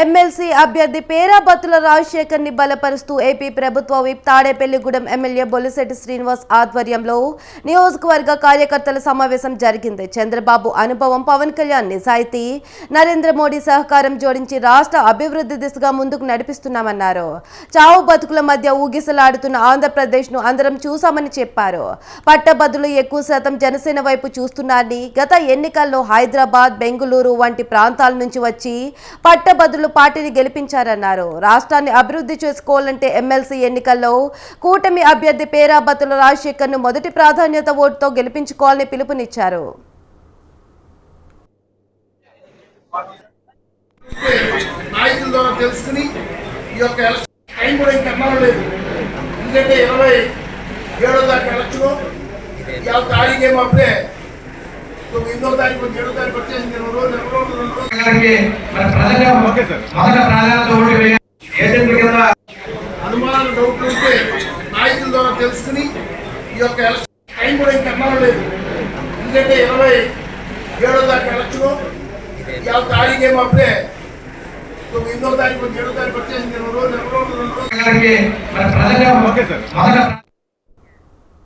MLC అభ్యర్థి పేరాబత్తుల రాజశేఖర్ని బలపరుస్తూ AP ప్రభుత్వ విప్ తాడేపల్లిగూడెం ఎమ్మెల్యే బొలిశెట్టి శ్రీనివాస్ ఆధ్వర్యంలో నియోజకవర్గ కార్యకర్తల సమావేశం జరిగింది. చంద్రబాబు అనుభవం పవన్ కళ్యాణ్ నిజాయితీ నరేంద్ర మోడీ సహకారం జోడించి రాష్ట్ర అభివృద్ధి దిశగా ముందుకు నడిపిస్తున్నామన్నారు. చావు బతుకుల మధ్య ఊగిసలాడుతున్న ఆంధ్రప్రదేశ్ను అందరం చూశామని చెప్పారు. పట్టభద్రులు ఎక్కువ శాతం జనసేన వైపు చూస్తున్నారని గత ఎన్నికల్లో హైదరాబాద్ బెంగళూరు వంటి ప్రాంతాల నుంచి వచ్చి పట్టభద్రులు పార్టీని గెలిపించారన్నారు. రాష్ట్రాన్ని అభివృద్ధి చేసుకోవాలంటే ఎమ్మెల్సీ ఎన్నికల్లో కూటమి అభ్యర్థి పేరాబత్తుల రాజశేఖర్ను మొదటి ప్రాధాన్యత ఓటుతో గెలిపించుకోవాలని పిలుపునిచ్చారు. నాయకుల ద్వారా తెలుసుకుని ఈ యొక్క టైం కూడా ఇంకా అన్నారు లేదు. ఎందుకంటే ఇరవై ఏడో దాకా ఎలక్షన్ ఇవాళ తారీఖు ఏమో అప్పుడే తొమ్మిదో తారీఖు ఏడో తారీఖు వచ్చేసింది ఇరవై రోజులు ఇరవై రోజులు మొదట ప్రాధాన్యత ఓటు వేయాలి ఏజెంట్ల కింద అనుమానాలు డౌట్లు ఉంటే నాయకుల ద్వారా తెలుసుకుని ఈ యొక్క ఎలక్షన్ టైం కూడా ఇంకా అన్నారు లేదు. ఎందుకంటే ఇరవై ఏడో తారీఖు ఎలక్షన్ ఇవాళ తారీఖు ఏమో అప్పుడే తొమ్మిదో తారీఖు ఏడో తారీఖు వచ్చేసింది ఇరవై రోజులు ఇరవై రోజులు